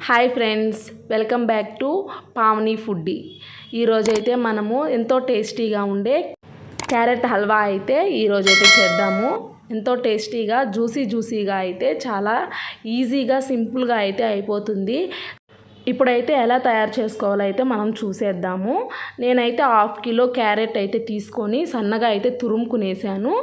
Hi friends welcome back to Pavani foodie. ఈరోజైతే మనము ఎంతో టేస్టీగా ఉండే క్యారెట్ హల్వా అయితే ఈరోజైతే చేద్దాము. ఎంతో టేస్టీగా జ్యూసీ జ్యూసీగా అయితే చాలా ఈజీగా సింపుల్గా అయితే అయిపోతుంది. ఇప్పుడైతే ఎలా తయారు చేసుకోవాలో అయితే మనం చూసేద్దాము. నేనైతే హాఫ్ కిలో క్యారెట్ అయితే తీసుకొని సన్నగా అయితే తురుముకునేసాను.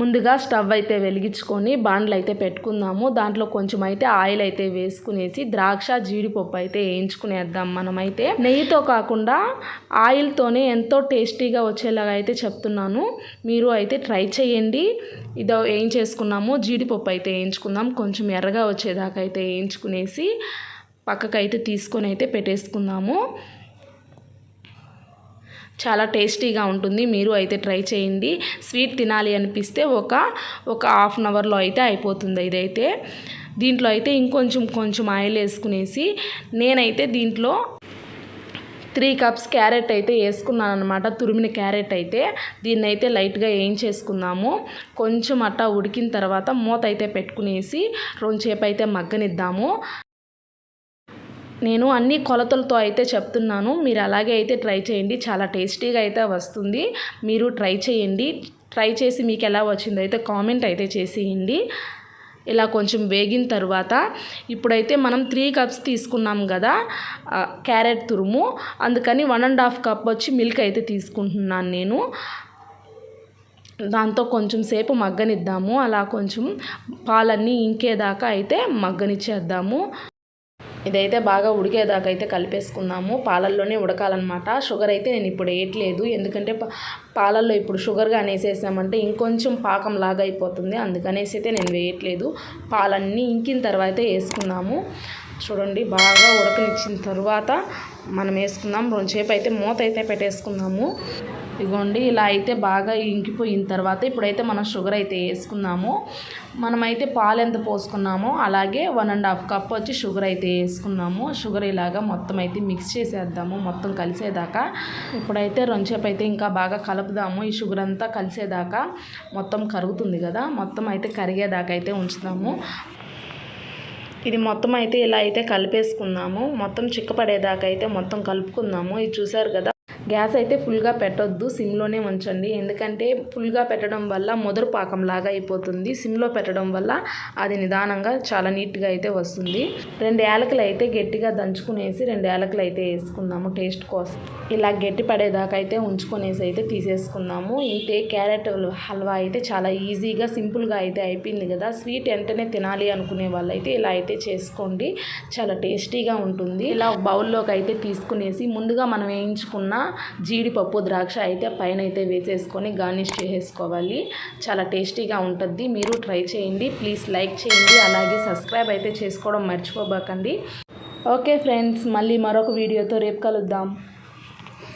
ముందుగా స్టవ్ అయితే వెలిగించుకొని బాండ్లు అయితే పెట్టుకుందాము. దాంట్లో కొంచెం అయితే ఆయిల్ అయితే వేసుకునేసి ద్రాక్ష జీడిపప్పు అయితే వేయించుకునేద్దాం మనమైతే. నెయ్యితో కాకుండా ఆయిల్తోనే ఎంతో టేస్టీగా వచ్చేలాగా అయితే చెప్తున్నాను. మీరు అయితే ట్రై చేయండి. ఇదో వేయించేసుకున్నాము జీడిపప్పు అయితే వేయించుకుందాం. కొంచెం ఎర్రగా వచ్చేదాకా అయితే వేయించుకునేసి పక్కకైతే తీసుకొని అయితే పెట్టేసుకుందాము. చాలా టేస్టీగా ఉంటుంది. మీరు అయితే ట్రై చేయండి. స్వీట్ తినాలి అనిపిస్తే ఒక ఒక హాఫ్ అన్ అవర్లో అయితే అయిపోతుంది ఇదైతే. దీంట్లో అయితే ఇంకొంచెం కొంచెం ఆయిల్ వేసుకునేసి నేనైతే దీంట్లో త్రీ కప్స్ క్యారెట్ అయితే వేసుకున్నాను అనమాట తురిమిన క్యారెట్ అయితే. దీన్ని అయితే లైట్గా వేయించేసుకుందాము కొంచెం అట్టా ఉడికిన తర్వాత మూత అయితే పెట్టుకునేసి రెండుసేపు అయితే మగ్గనిద్దాము. నేను అన్ని కొలతలతో అయితే చెప్తున్నాను. మీరు అలాగే అయితే ట్రై చేయండి. చాలా టేస్టీగా అయితే వస్తుంది. మీరు ట్రై చేయండి. ట్రై చేసి మీకు ఎలా వచ్చిందో అయితే కామెంట్ అయితే చేసేయండి. ఇలా కొంచెం వేగిన తర్వాత ఇప్పుడైతే మనం త్రీ కప్స్ తీసుకున్నాం కదా క్యారెట్ తురుము. అందుకని వన్ అండ్ హాఫ్ కప్ వచ్చి మిల్క్ అయితే తీసుకుంటున్నాను నేను. దాంతో కొంచెం సేపు మగ్గనిద్దాము. అలా కొంచెం పాలన్నీ ఇంకేదాకా అయితే మగ్గనిచ్చేద్దాము. ఇదైతే బాగా ఉడికేదాకా అయితే కలిపేసుకుందాము. పాలల్లోనే ఉడకాలన్నమాట. షుగర్ అయితే నేను ఇప్పుడు వేయట్లేదు ఎందుకంటే పాలల్లో ఇప్పుడు షుగర్గా అనేసేసామంటే ఇంకొంచెం పాకం లాగా అయిపోతుంది అందుకనేసి అయితే నేను వేయట్లేదు. పాలన్నీ ఇంకిన తర్వాత వేసుకున్నాము చూడండి బాగా ఉడకనిచ్చిన తర్వాత మనం వేసుకుందాం. రెండుసేపు అయితే మూత అయితే పెట్టేసుకుందాము. ఇగోండి ఇలా అయితే బాగా ఇంకిపోయిన తర్వాత ఇప్పుడైతే మనం షుగర్ అయితే వేసుకున్నాము మనమైతే పాలు ఎంత పోసుకున్నామో అలాగే వన్ అండ్ హాఫ్ కప్ వచ్చి షుగర్ అయితే వేసుకున్నాము. షుగర్ ఇలాగా మొత్తం అయితే మిక్స్ చేసేద్దాము మొత్తం కలిసేదాకా. ఇప్పుడైతే రొంచేపు అయితే ఇంకా బాగా కలుపుదాము. ఈ షుగర్ అంతా కలిసేదాకా మొత్తం కరుగుతుంది కదా మొత్తం అయితే కరిగేదాకా అయితే ఉంచుతాము. ఇది మొత్తం అయితే ఇలా అయితే కలిపేసుకున్నాము. మొత్తం చిక్కపడేదాకా అయితే మొత్తం కలుపుకుందాము ఇది చూసారు కదా గ్యాస్ అయితే ఫుల్గా పెట్టొద్దు సిమ్లోనే ఉంచండి. ఎందుకంటే ఫుల్గా పెట్టడం వల్ల ముదరు పాకం లాగా అయిపోతుంది. సిమ్లో పెట్టడం వల్ల అది నిదానంగా చాలా నీట్గా అయితే వస్తుంది. రెండు యాలకులు అయితే గట్టిగా దంచుకునేసి రెండు యాలకులు అయితే వేసుకుందాము టేస్ట్ కోసం. ఇలా గట్టి పడేదాకా అయితే ఉంచుకునేసి అయితే తీసేసుకుందాము. ఇంతే క్యారెట్ హల్వా అయితే చాలా ఈజీగా సింపుల్గా అయితే అయిపోయింది కదా. స్వీట్ వెంటనే తినాలి అనుకునే వాళ్ళైతే ఇలా అయితే చేసుకోండి. చాలా టేస్టీగా ఉంటుంది. ఇలా బౌల్లోకి అయితే తీసుకునేసి ముందుగా మనం వేయించుకున్న జీడిపప్పు ద్రాక్ష అయితే పైన అయితే వేసేసుకొని గార్నిష్ చేసేసుకోవాలి. చాలా టేస్టీగా ఉంటుంది. మీరు ట్రై చేయండి. ప్లీజ్ లైక్ చేయండి. అలాగే సబ్స్క్రైబ్ అయితే చేసుకోవడం మర్చిపోబాకండి. ఓకే ఫ్రెండ్స్ మళ్ళీ మరొక వీడియోతో రేపు కలుద్దాం.